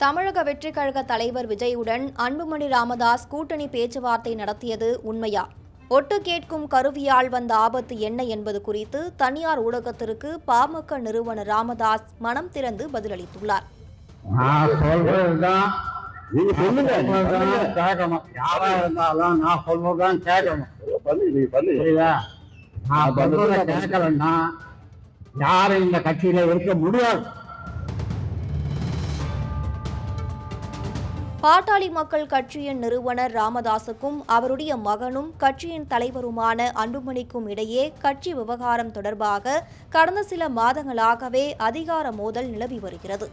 தமிழக வெற்றிக் கழக தலைவர் விஜயுடன் அன்புமணி ராமதாஸ் கூட்டணி பேச்சுவார்த்தை நடத்தியது உண்மையா? ஒட்டு கேட்கும் கருவியால் வந்த ஆபத்து என்ன என்பது குறித்து தனியார் ஊடகத்திற்கு பாமக நிறுவனர் ராமதாஸ் மனம் திறந்து பதிலளித்துள்ளார். நான் சொல்றதுதான் நீங்க சொல்லுங்க நீங்க பாட்டாளி மக்கள் கட்சியின் நிறுவனர் ராமதாசுக்கும் அவருடைய மகனும் கட்சியின் தலைவருமான அன்புமணிக்கும் இடையே கட்சி விவகாரம் தொடர்பாக கடந்த சில மாதங்களாகவே அதிகார மோதல் நிலவி வருகிறது.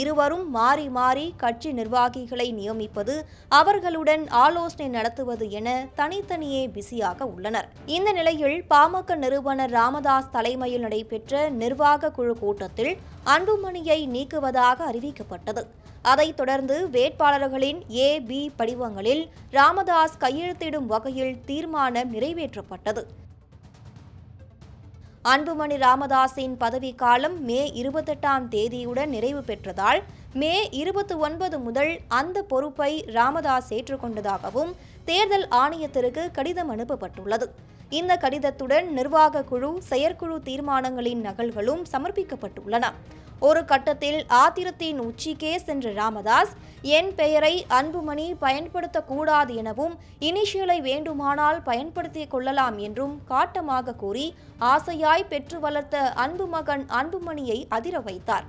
இருவரும் மாறி மாறி கட்சி நிர்வாகிகளை நியமிப்பது அவர்களுடன் ஆலோசனை நடத்துவது என தனித்தனியே பிஸியாக உள்ளனர். இந்த நிலையில் பாமக நிறுவனர் ராமதாஸ் தலைமையில் நடைபெற்ற நிர்வாக குழு கூட்டத்தில் அன்புமணியை நீக்குவதாக அறிவிக்கப்பட்டது. அதைத் தொடர்ந்து வேட்பாளர்களின் ஏ பி படிவங்களில் ராமதாஸ் கையெழுத்திடும் வகையில் தீர்மானம் நிறைவேற்றப்பட்டது. அன்புமணி ராமதாஸின் பதவிக்காலம் மே இருபத்தெட்டாம் தேதியுடன் நிறைவு பெற்றதால் மே இருபத்தி ஒன்பது முதல் அந்த பொறுப்பை ராமதாஸ் ஏற்றுக்கொண்டதாகவும் தேர்தல் ஆணையத்திற்கு கடிதம் அனுப்பப்பட்டுள்ளது. இந்த கடிதத்துடன் நிர்வாக குழு செயற்குழு தீர்மானங்களின் நகல்களும் சமர்ப்பிக்கப்பட்டுள்ளன. ஒரு கட்டத்தில் ஆத்திரத்தின் உச்சிக்கே சென்ற ராமதாஸ் என் பெயரை அன்புமணி பயன்படுத்தக்கூடாது எனவும் இனிஷியலை வேண்டுமானால் பயன்படுத்திக் கொள்ளலாம் என்றும் காட்டமாக கூறி ஆசையாய் பெற்று வளர்த்த அன்பு மகன் அன்புமணியை அதிர வைத்தார்.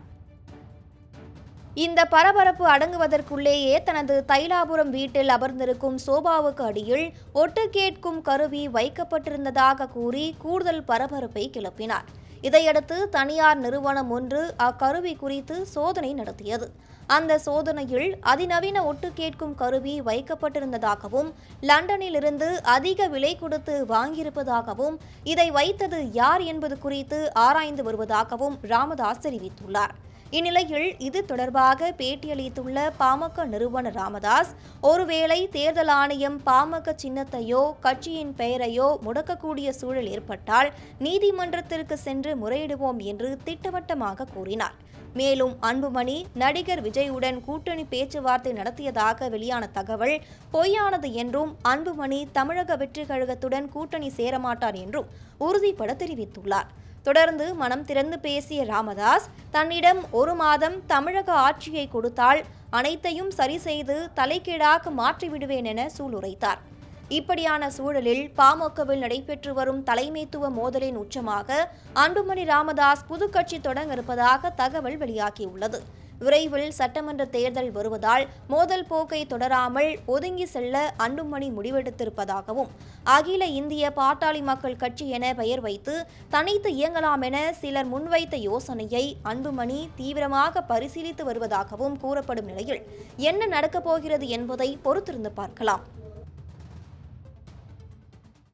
இந்த பரபரப்பு அடங்குவதற்குள்ளேயே தனது தைலாபுரம் வீட்டில் அமர்ந்திருக்கும் சோபாவுக்கு அடியில் ஒட்டு கேட்கும் கருவி வைக்கப்பட்டிருந்ததாக கூறி கூடுதல் பரபரப்பை கிளப்பினார். இதையடுத்து தனியார் நிறுவனம் ஒன்று அக்கருவி குறித்து சோதனை நடத்தியது. அந்த சோதனையில் அதிநவீன ஒட்டு கேட்கும் கருவி வைக்கப்பட்டிருந்ததாகவும் லண்டனிலிருந்து அதிக விலை கொடுத்து வாங்கியிருப்பதாகவும் இதை வைத்தது யார் என்பது குறித்து ஆராய்ந்து வருவதாகவும் ராமதாஸ் தெரிவித்துள்ளார். இந்நிலையில் இது தொடர்பாக பேட்டியளித்துள்ள பாமக நிறுவனர் ராமதாஸ் ஒருவேளை தேர்தல் ஆணையம் பாமக சின்னத்தையோ கட்சியின் பெயரையோ முடக்கக்கூடிய சூழல் ஏற்பட்டால் நீதிமன்றத்திற்கு சென்று முறையிடுவோம் என்று திட்டவட்டமாக கூறினார். மேலும் அன்புமணி நடிகர் விஜயுடன் கூட்டணி பேச்சுவார்த்தை நடத்தியதாக வெளியான தகவல் பொய்யானது என்றும் அன்புமணி தமிழக வெற்றி கழகத்துடன் கூட்டணி சேரமாட்டார் என்றும் உறுதிபட தெரிவித்துள்ளார். தொடர்ந்து மனம் திறந்து பேசிய ராமதாஸ் தன்னிடம் ஒரு மாதம் தமிழக ஆட்சியை கொடுத்தால் அனைத்தையும் சரி செய்து தலைகீழாக மாற்றிவிடுவேன் என சூளுரைத்தார். இப்படியான சூழலில் பாமகவில் நடைபெற்று வரும் தலைமைத்துவ மோதலின் உச்சமாக அன்புமணி ராமதாஸ் புதுக்கட்சி தொடங்க இருப்பதாக தகவல் வெளியாகியுள்ளது. விரைவில் சட்டமன்ற தேர்தல் வருவதால் மோதல் போக்கை தொடராமல் ஒதுங்கி செல்ல அன்புமணி முடிவெடுத்திருப்பதாகவும் அகில இந்திய பாட்டாளி மக்கள் கட்சி என பெயர் வைத்து தனித்து இயங்கலாம் என சிலர் முன்வைத்த யோசனையை அன்புமணி தீவிரமாக பரிசீலித்து வருவதாகவும் கூறப்படும் நிலையில் என்ன நடக்கப் போகிறது என்பதை பொறுத்திருந்து பார்க்கலாம்.